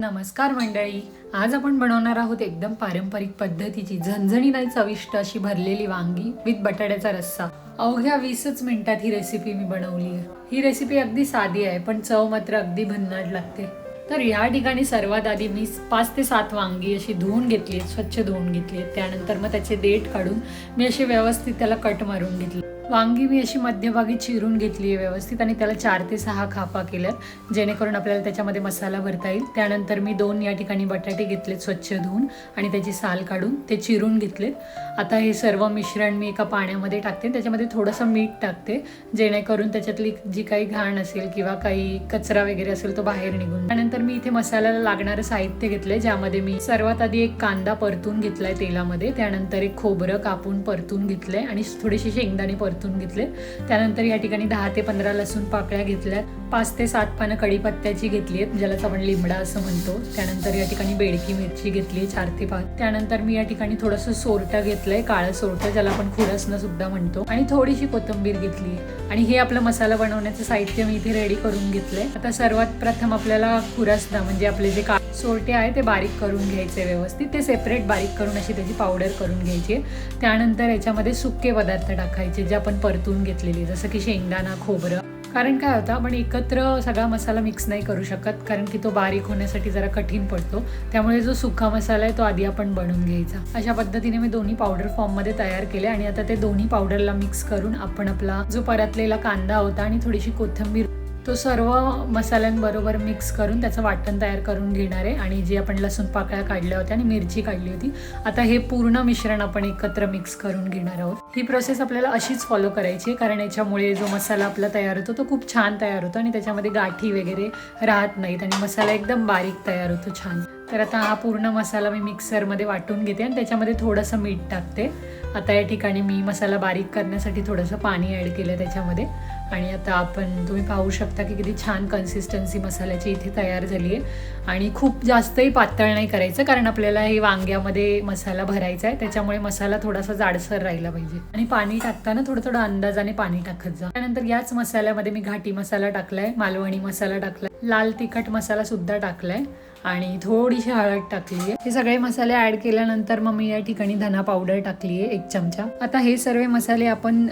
नमस्कार मंडळी. आज आपण बनवणार आहोत एकदम पारंपरिक पद्धतीची झणझणी नाही चविष्ट अशी भरलेली वांगी विथ बटाट्याचा रस्सा. अवघ्या वीसच मिनिटात ही रेसिपी मी बनवली आहे. ही रेसिपी अगदी साधी आहे पण चव मात्र अगदी भन्नाट लागते. तर या ठिकाणी सर्वात आधी मी पाच ते सात वांगी अशी धुवून घेतली स्वच्छ धुवून घेतली त्यानंतर मग त्याचे देठ काढून मी अशी व्यवस्थित त्याला कट मारून घेतले. वांगी मी अशी मध्यभागी चिरून घेतली आहे व्यवस्थित आणि त्याला चार ते सहा खापा केल्यात. जेणेकरून आपल्याला त्याच्यामध्ये मसाला भरता येईल. त्यानंतर मी दोन या ठिकाणी बटाटे घेतलेत स्वच्छ धुवून आणि त्याची साल काढून ते चिरून घेतलेत. आता हे सर्व मिश्रण मी एका पाण्यामध्ये टाकते त्याच्यामध्ये थोडंसं मीठ टाकते जेणेकरून त्याच्यातली जी काही घाण असेल किंवा काही कचरा वगैरे असेल तो बाहेर निघून त्यानंतर मी इथे मसाल्याला लागणारं साहित्य घेतलंय ज्यामध्ये मी सर्वात आधी एक कांदा परतून घेतलाय तेलामध्ये त्यानंतर एक खोबरं कापून परतून घेतलंय आणि थोडीशी शेंगदाणे परतून घेतले. त्यानंतर या ठिकाणी दहा ते पंधरा लसूण पाकळ्या घेतल्या. पाच ते सात पानं कढीपत्त्याची घेतली आहेत ज्यालाच आपण लिंबडा असं म्हणतो. त्यानंतर या ठिकाणी बेडकी मिरची घेतली चार ते पाच. त्यानंतर मी या ठिकाणी थोडंसं सोरटं घेतलंय काळं सोरटं ज्याला आपण खुडसणं सुद्धा म्हणतो. आणि थोडीशी कोथिंबीर घेतली. आणि हे आपलं मसाला बनवण्याचं साहित्य मी इथे रेडी करून घेतलंय. आता सर्वात प्रथम आपल्याला खुरसणं म्हणजे आपले जे का सोरटे आहे ते बारीक करून घ्यायचे व्यवस्थित. ते सेपरेट बारीक करून अशी त्याची पावडर करून घ्यायची. त्यानंतर याच्यामध्ये सुके पदार्थ टाकायचे जे आपण परतून घेतलेली जसं की शेंगदाणा खोबरं. कारण काय होतं आपण एकत्र सगळा मसाला मिक्स नाही करू शकत कारण की तो बारीक होण्यासाठी जरा कठीण पडतो. त्यामुळे जो सुका मसाला आहे तो आधी आपण बनवून घ्यायचा. अशा पद्धतीने मी दोन्ही पावडर फॉर्ममध्ये तयार केले आणि आता ते दोन्ही पावडरला मिक्स करून आपण आपला जो परतलेला कांदा होता आणि थोडीशी कोथिंबीर तो सर्व मसाल्यांबरोबर मिक्स करून त्याचं वाटण तयार करून घेणार आहे. आणि जी आपण लसूण पाकळ्या काढल्या होत्या आणि मिरची काढली होती आता हे पूर्ण मिश्रण आपण एकत्र मिक्स करून घेणार आहोत. ही प्रोसेस आपल्याला अशीच फॉलो करायची आहे कारण याच्यामुळे जो मसाला आपला तयार होतो तो खूप छान तयार होतो आणि त्याच्यामध्ये गाठी वगैरे राहत नाहीत आणि मसाला एकदम बारीक तयार होतो छान. तर आता हा पूर्ण मसाला मी मिक्सरमध्ये वाटून घेते आणि त्याच्यामध्ये थोडंसं मीठ टाकते. आता या ठिकाणी मी मसाला बारीक करण्यासाठी थोडंसं पाणी ॲड केलं त्याच्यामध्ये. आणि आता आपण तुम्ही पाहू शकता की किती छान कन्सिस्टन्सी मसाल्याची इथे तयार झाली आहे आणि खूप जास्तही पातळ नाही करायचं कारण आपल्याला हे वांग्यामध्ये मसाला भरायचा आहे त्याच्यामुळे मसाला थोडासा जाडसर राहिला पाहिजे. आणि पाणी टाकताना थोडं थोडं अंदाजाने पाणी टाकत जा. त्यानंतर याच मसाल्यामध्ये मी घाटी मसाला टाकलाय मालवणी मसाला टाकला लाल तिखट मसाला सुद्धा टाकलाय आणि थोडीशी हळद टाकली आहे. हे सगळे मसाले ऍड केल्यानंतर मग मी या ठिकाणी धना पावडर टाकली आहे एक चमचा. आता हे सर्व मसाले आपण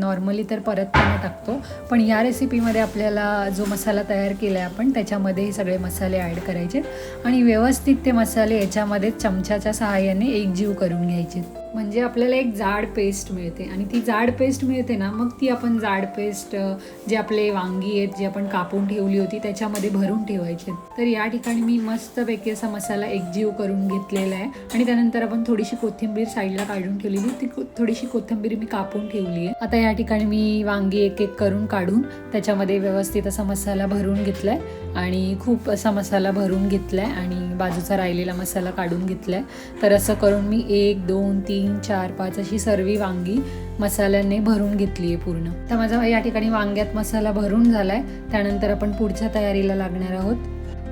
नॉर्मली तर परतताना टाकतो पण या रेसिपीमध्ये आपल्याला जो मसाला तयार केला आहे आपण त्याच्यामध्ये हे सगळे मसाले ॲड करायचे. आणि व्यवस्थित ते मसाले याच्यामध्ये चमच्याच्या सहाय्याने एकजीव करून घ्यायचे. म्हणजे आपल्याला एक जाड पेस्ट मिळते. आणि ती जाड पेस्ट मिळते ना मग ती आपण जाड पेस्ट जे आपले वांगी आहेत जी आपण कापून ठेवली होती त्याच्यामध्ये भरून ठेवायचे. तर या ठिकाणी मी मस्तपैकी असा मसाला एकजीव करून घेतलेला आहे. आणि त्यानंतर आपण थोडीशी कोथिंबीर साईडला काढून ठेवलेली ती थोडीशी कोथिंबीर मी कापून ठेवली आहे. आता या ठिकाणी मी वांगी एक एक करून काढून त्याच्यामध्ये व्यवस्थित असा मसाला भरून घेतलाय. आणि खूप असा मसाला भरून घेतला आहे आणि बाजूचा राहिलेला मसाला काढून घेतला आहे तर असं करून मी एक दोन तीन चार पाच अशी सर्वी वांगी मसाल्याने भरून घेतली आहे पूर्ण. तर माझा या ठिकाणी वांग्यात मसाला भरून झाला आहे त्यानंतर आपण पुढच्या तयारीला लागणार आहोत.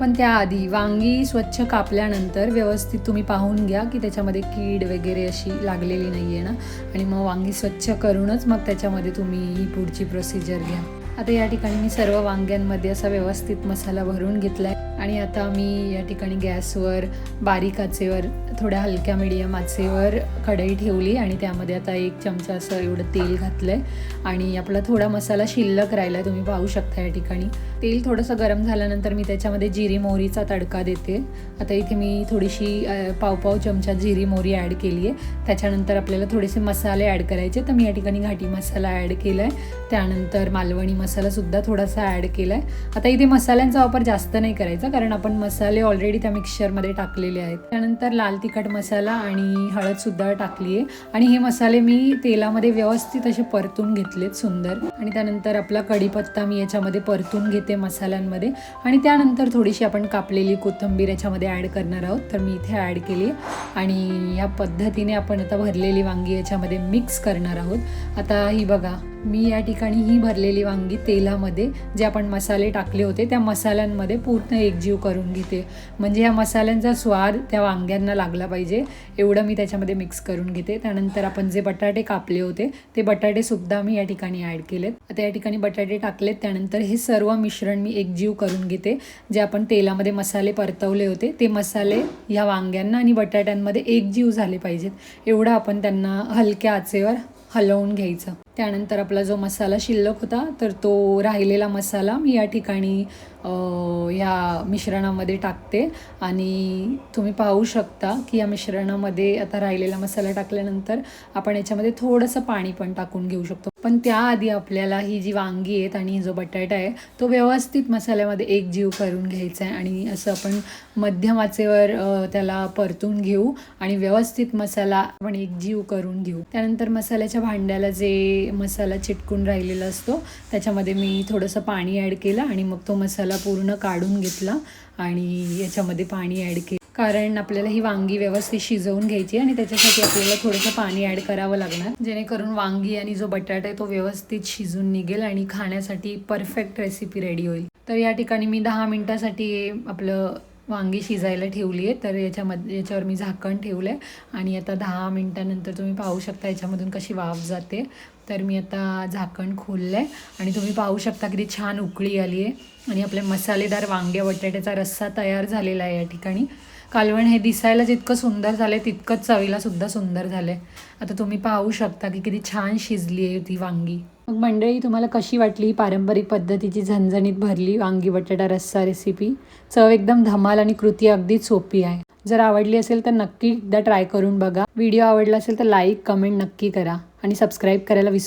पण त्याआधी वांगी स्वच्छ कापल्यानंतर व्यवस्थित तुम्ही पाहून घ्या की त्याच्यामध्ये कीड वगैरे अशी लागलेली नाही आहे ना. आणि मग वांगी स्वच्छ करूनच मग त्याच्यामध्ये तुम्ही ही पुढची प्रोसिजर घ्या. आता या ठिकाणी मी सर्व वांग्यांमध्ये असा व्यवस्थित मसाला भरून घेतला आहे आणि आता मी या ठिकाणी गॅसवर बारीक आचेवर थोड्या हलक्या मिडियम आचेवर कढई ठेवली आणि त्यामध्ये आता एक चमचा असं एवढं तेल घातलं आहे आणि आपला थोडा मसाला शिल्लक राहिला तुम्ही पाहू शकता या ठिकाणी. तेल थोडंसं गरम झाल्यानंतर मी त्याच्यामध्ये जिरी मोहरीचा तडका देते. आता इथे मी थोडीशी पावपाव पाव पाव चमचा जिरी मोहरी ॲड केली आहे त्याच्यानंतर आपल्याला थोडेसे मसाले ॲड करायचे तर मी या ठिकाणी घाटी मसाला ॲड केला आहे त्यानंतर मालवणी मसालासुद्धा थोडासा ॲड केला आहे आता इथे मसाल्यांचा वापर जास्त नाही करायचा कारण आपण मसाले ऑलरेडी त्या मिक्सचरमध्ये टाकलेले आहेत. त्यानंतर लाल तिखट मसाला आणि हळदसुद्धा टाकली आहे आणि हे मसाले मी तेलामध्ये व्यवस्थित असे परतून घेतलेत सुंदर. आणि त्यानंतर आपला कढीपत्ता मी याच्यामध्ये परतून घेते मसाल्यांमध्ये. आणि त्यानंतर थोडीशी आपण कापलेली कोथिंबीर याच्यामध्ये ॲड करणार आहोत. तर मी इथे ॲड केली आणि या पद्धतीने आपण आता भरलेली वांगी याच्यामध्ये मिक्स करणार आहोत. आता ही बघा मी या ठिकाणी ठिकाणी ही भरलेली वांगी तेलामध्ये जे आपण मसाले टाकले होते त्या मसाल्यांमध्ये पूर्ण एकजीव करून घेते. म्हणजे या मसाल्यांचा स्वाद त्या वांग्यांना लागला पाहिजे. एवढं मी त्याच्यामध्ये मिक्स करून घेते. त्यानंतर आपण जे बटाटे कापले होते ते बटाटेसुद्धा मी या ठिकाणी ॲड केलेत. आता या ठिकाणी बटाटे टाकलेत त्यानंतर हे सर्व मिश्रण मी एकजीव करून घेते. जे आपण तेलामध्ये मसाले परतवले होते ते मसाले ह्या वांग्यांना आणि बटाट्यांमध्ये एकजीव झाले पाहिजेत. एवढं आपण त्यांना हलक्या आचेवर हलवून घ्यायचं. त्यानंतर आपला जो मसाला शिल्लक होता तर तो राहिलेला मसाला मी या ठिकाणी ह्या मिश्रणामध्ये टाकते. आणि तुम्ही पाहू शकता की या मिश्रणामध्ये आता राहिलेला मसाला टाकल्यानंतर आपण याच्यामध्ये थोडंसं पाणी पण टाकून घेऊ शकतो. पण त्याआधी आपल्याला ही जी वांगी आहेत आणि जो बटाटा आहे तो व्यवस्थित मसाल्यामध्ये एक जीव करून घ्यायचा आहे. आणि असं आपण मध्यम आचेवर त्याला परतून घेऊ आणि व्यवस्थित मसाला आपण एक जीव करून घेऊ. त्यानंतर मसाल्याच्या भांड्याला जे मसाला चिटकून राहिलेला असतो. त्याच्यामध्ये मी थोडंसं पाणी ॲड केलं आणि मग तो मसाला पूर्ण काढून घेतला आणि याच्यामध्ये पाणी ॲड केलं. कारण आपल्याला ही वांगी व्यवस्थित शिजवून घ्यायची आणि त्याच्यासाठी आपल्याला थोडंसं पाणी ॲड करावं लागणार. जेणेकरून वांगी आणि जो बटाटा आहे तो व्यवस्थित शिजून निघेल आणि खाण्यासाठी परफेक्ट रेसिपी रेडी होईल. तर या ठिकाणी मी दहा मिनटासाठी आपलं वांगी शिजायला ठेवली आहे तर याच्यामध्ये याच्यावर मी झाकण ठेवलं आहे आणि आता दहा मिनटानंतर तुम्ही पाहू शकता याच्यामधून कशी वाफ जाते. तर मी आता झाकण खोललं आहे आणि तुम्ही पाहू शकता किती छान उकळी आली आहे. आणि आपले मसालेदार वांग्या बटाट्याचा रस्सा तयार झालेला आहे या ठिकाणी. कालवण हे दिसायला जितकं सुंदर झालं आहे तितकंच चवीला सुद्धा सुंदर झालं आहे आता तुम्ही पाहू शकता की किती छान शिजली आहे ती वांगी. मग मंडळी तुम्हाला कशी वाटली ही पारंपरिक पद्धतीची झणझणीत भरली वांगी बटाटा रस्सा रेसिपी चव एकदम धमाल आणि कृती अगदीच सोपी आहे. जर आवडली असेल तर नक्की एकदा ट्राय करून बघा. व्हिडिओ आवडला असेल तर लाईक कमेंट नक्की करा आणि सबस्क्राईब करायला विसरू